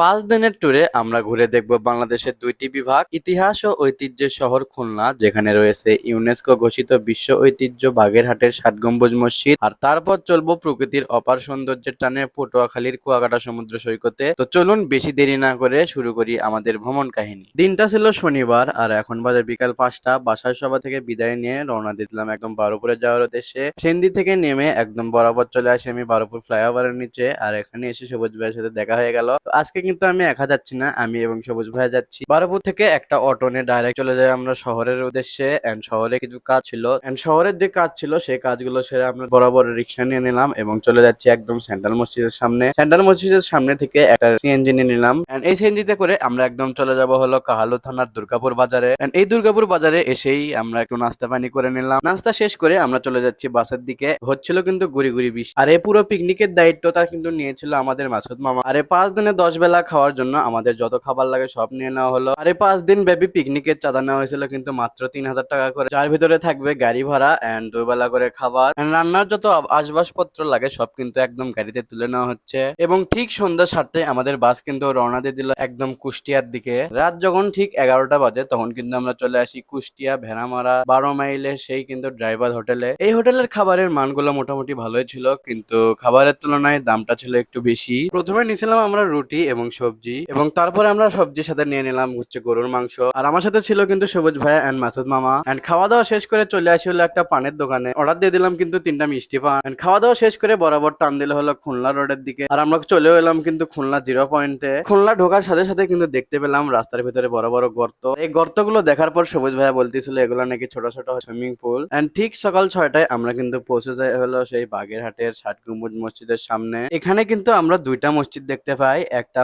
পাঁচ দিনের ট্যুরে আমরা ঘুরে দেখব বাংলাদেশের দুইটি বিভাগ, ইতিহাস ও ঐতিহ্যের শহর খুলনা, যেখানে রয়েছে ইউনেস্কো ঘোষিত বিশ্ব ঐতিহ্য বাগেরহাটের ষাট গম্বুজ মসজিদ, আর তারপর চলবো প্রকৃতির অপার সৌন্দর্যের টানে পটুয়াখালীর কুয়াকাটা সমুদ্র সৈকতে। তো চলুন বেশি দেরি না করে শুরু করি আমাদের ভ্রমণ কাহিনী। দিনটা ছিল শনিবার, আর এখন বাজে বিকাল পাঁচটা। বাসায় সভা থেকে বিদায় নিয়ে রওনা দিয়েছিলাম একদম বারোপুরে যাওয়ার উদ্দেশ্যে। সেন্দি থেকে নেমে একদম বরাবর চলে আসি আমি বারোপুর ফ্লাইওভারের নিচে, আর এখানে এসে সবুজ ভাইয়ের সাথে দেখা হয়ে গেল। আজকে কিন্তু আমি একা যাচ্ছি না, আমি এবং সবুজ ভাইয়া যাচ্ছি। বারোপুর থেকে একটা অটো নিয়ে ডাইরেক্ট চলে যাই আমরা শহরের উদ্দেশ্যে। এন্ড শহরে কিছু কাজ ছিল। এন্ড শহরের যে কাজ ছিল, সেই কাজগুলো সেরে আমরা বরাবর রিক্সা নিয়ে নিলাম এবং চলে যাচ্ছি একদম সেন্ট্রাল মসজিদের সামনে। সেন্ট্রাল মসজিদের সামনে থেকে একটা সিএনজি নিয়ে নিলাম। এন্ড এই সিএনজিতে করে আমরা একদম চলে যাব হলো কাহালু থানার দুর্গাপুর বাজারে। এন্ড এই দুর্গাপুর বাজারে এসেই আমরা একটু নাস্তা পানি করে নিলাম। নাস্তা শেষ করে আমরা চলে যাচ্ছি বাসের দিকে। হচ্ছিল কিন্তু গুড়ি গুড়ি বিষ আর এই পুরো পিকনিকের দায়িত্বটা কিন্তু নিয়েছিল আমাদের মাসুদ মামা। আর এই পাঁচ দিনে দশ বেলা খাওয়ার জন্য আমাদের যত খাবার লাগে সব নিয়ে নেওয়া হলো। আরে পাঁচ দিন ব্যাপী পিকনিকের চাঁদা নেওয়া হয়েছিল, কিন্তু মাত্র তিন হাজার টাকা করে। যার ভিতরে থাকবে গাড়ি ভাড়া এন্ড দুই বেলা করে খাবার। রান্নার যত আসবাবপত্র লাগে সব কিন্তু একদম গাড়িতে তুলে নেওয়া হচ্ছে। এবং ঠিক সন্ধ্যা সাতটায় আমাদের বাস কিন্তু রওনা দিয়ে দিল একদম কুষ্টিয়ার দিকে। রাত যখন ঠিক এগারোটা বাজে, তখন কিন্তু আমরা চলে আসি কুষ্টিয়া, ভেড়ামারা, বারো মাইলে সেই কিন্তু ড্রাইভার হোটেলে। এই হোটেলের খাবারের মানগুলো মোটামুটি ভালোই ছিল, কিন্তু খাবারের তুলনায় দামটা ছিল একটু বেশি। প্রথমে নিয়েছিলাম আমরা রুটি এবং সবজি। এবং তারপরে আমরা সবজির সাথে নিয়ে নিলাম হচ্ছে গরুর মাংস। আর আমার সাথে ছিল কিন্তু সবুজ ভাই এন্ড মাসুদ মামা। এন্ড খাওয়া দাওয়া শেষ করে চলে আসি হলো একটা পানের দোকানে। অর্ডার দিয়ে দিলাম কিন্তু তিনটা মিষ্টি পান। And খাওয়া দাওয়া শেষ করে বরাবর টান দিল হলো খুলনা রোডের দিকে। আর আমরা চলেও এলাম কিন্তু খুলনা জিরো পয়েন্টে খুলনা ঢোকার সাথে সাথে কিন্তু দেখতে পেলাম রাস্তার ভিতরে বড় বড় গর্ত। এই গর্তগুলো দেখার পর সবুজ ভাইয়া বলতেছিল, এগুলো নাকি ছোট ছোট সুইমিং পুল এন্ড ঠিক সকাল ছয়টায় আমরা কিন্তু পৌঁছে যাই হলো সেই বাগেরহাটের ষাট গম্বুজ মসজিদের সামনে। এখানে কিন্তু আমরা দুইটা মসজিদ দেখতে পাই। একটা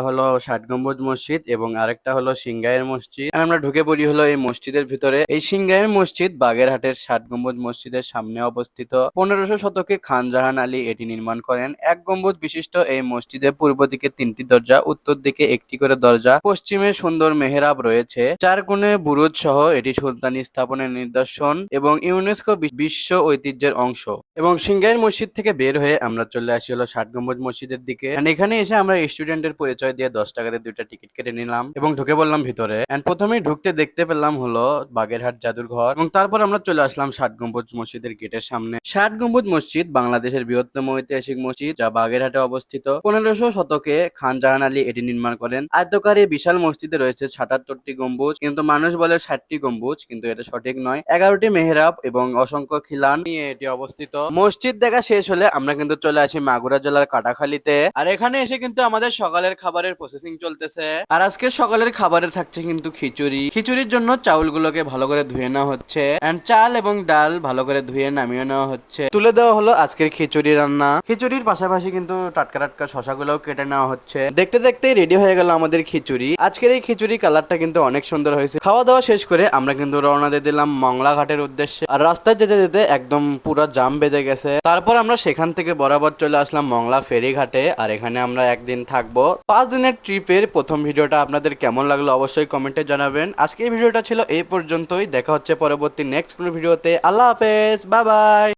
ষাট গম্বুজ মসজিদ এবং আরেকটা হলো সিংগাইয়ের মসজিদ। আমরা ঢুকে পড়ি হলো এই মসজিদের ভিতরে। এই সিংগাইয়ের মসজিদ বাগেরহাটের ষাট গম্বুজ মসজিদের সামনে অবস্থিত। পনেরোশো শতকে খান জাহান আলী এটি নির্মাণ করেন। এক গম্বুজ বিশিষ্ট এই মসজিদের পূর্ব দিকে তিনটি দরজা, উত্তর দিকে একটি করে দরজা, পশ্চিমে সুন্দর মেহরাব রয়েছে। চার কোণে বুরুজ সহ এটি সুলতানি স্থাপনের নিদর্শন এবং ইউনেস্কো বিশ্ব ঐতিহ্যের অংশ। এবং সিংগাইর মসজিদ থেকে বের হয়ে আমরা চলে আসি হলো ষাট গম্বুজ মসজিদের দিকে। এখানে এসে আমরা স্টুডেন্টের পরিচয় দিয়ে দশ টাকাতে দুইটা টিকিট কেটে নিলাম এবং ঢুকে পড়লাম ভিতরে। এন্ড প্রথমেই ঢুকতে দেখতে পেলাম হলো বাগেরহাট জাদুর ঘর এবং তারপর আমরা চলে আসলাম ষাট গম্বুজ মসজিদের গেটের সামনে। ষাট গম্বুজ মসজিদ বাংলাদেশের বৃহত্তম ঐতিহাসিক মসজিদ যা বাগেরহাটে অবস্থিত। পনেরোশো শতকে খান জাহান আলী এটি নির্মাণ করেন। আয়তকার এই বিশাল মসজিদে রয়েছে সাতাত্তরটি গম্বুজ, কিন্তু মানুষ বলে ষাটটি গম্বুজ, কিন্তু এটা সঠিক নয়। এগারোটি মেহরাব এবং অসংখ্য খিলান নিয়ে এটি অবস্থিত। মসজিদ দেখা শেষ হলে আমরা কিন্তু চলে আসি মাগুরা জেলার কাটাখালীতে। আর এখানে এসে কিন্তু আমাদের সকালের খাবারের প্রসেসিং চলতেছে। আর আজকে সকালের খাবারে থাকছে কিন্তু খিচুড়ি। খিচুড়ির জন্য চাউলগুলোকে ভালো করে ধুয়ে নেওয়া হচ্ছে। এন্ড চাল এবং ডাল ভালো করে ধুয়ে নামিয়ে নেওয়া হচ্ছে। তুলে দেওয়া হলো আজকের খিচুড়ি রান্না। খিচুড়ির পাশাপাশি কিন্তু টাটকা টাটকা শশাগুলোও কেটে নেওয়া হচ্ছে। দেখতে দেখতে রেডি হয়ে গেল আমাদের খিচুড়ি। আজকের এই খিচুড়ি কালারটা কিন্তু অনেক সুন্দর হয়েছে। খাওয়া দাওয়া শেষ করে আমরা কিন্তু রওনা দিয়ে দিলাম মংলা ঘাটের উদ্দেশ্যে। আর রাস্তায় যেতে যেতে একদম পুরো জাম বেঁধে গেছে। তারপর আমরা সেখান থেকে বরাবর চলে আসলাম মংলা ফেরি ঘাটে। আর এখানে আমরা একদিন থাকব। পাঁচ দিনের ট্রিপের প্রথম ভিডিওটা আপনাদের কেমন লাগল অবশ্যই কমেন্টে জানাবেন। আজকে এই ভিডিওটা ছিল এই পর্যন্তই। দেখা হচ্ছে পরবর্তী নেক্সট কোনো ভিডিওতে। আল্লাহ হাফেজ। Bye bye.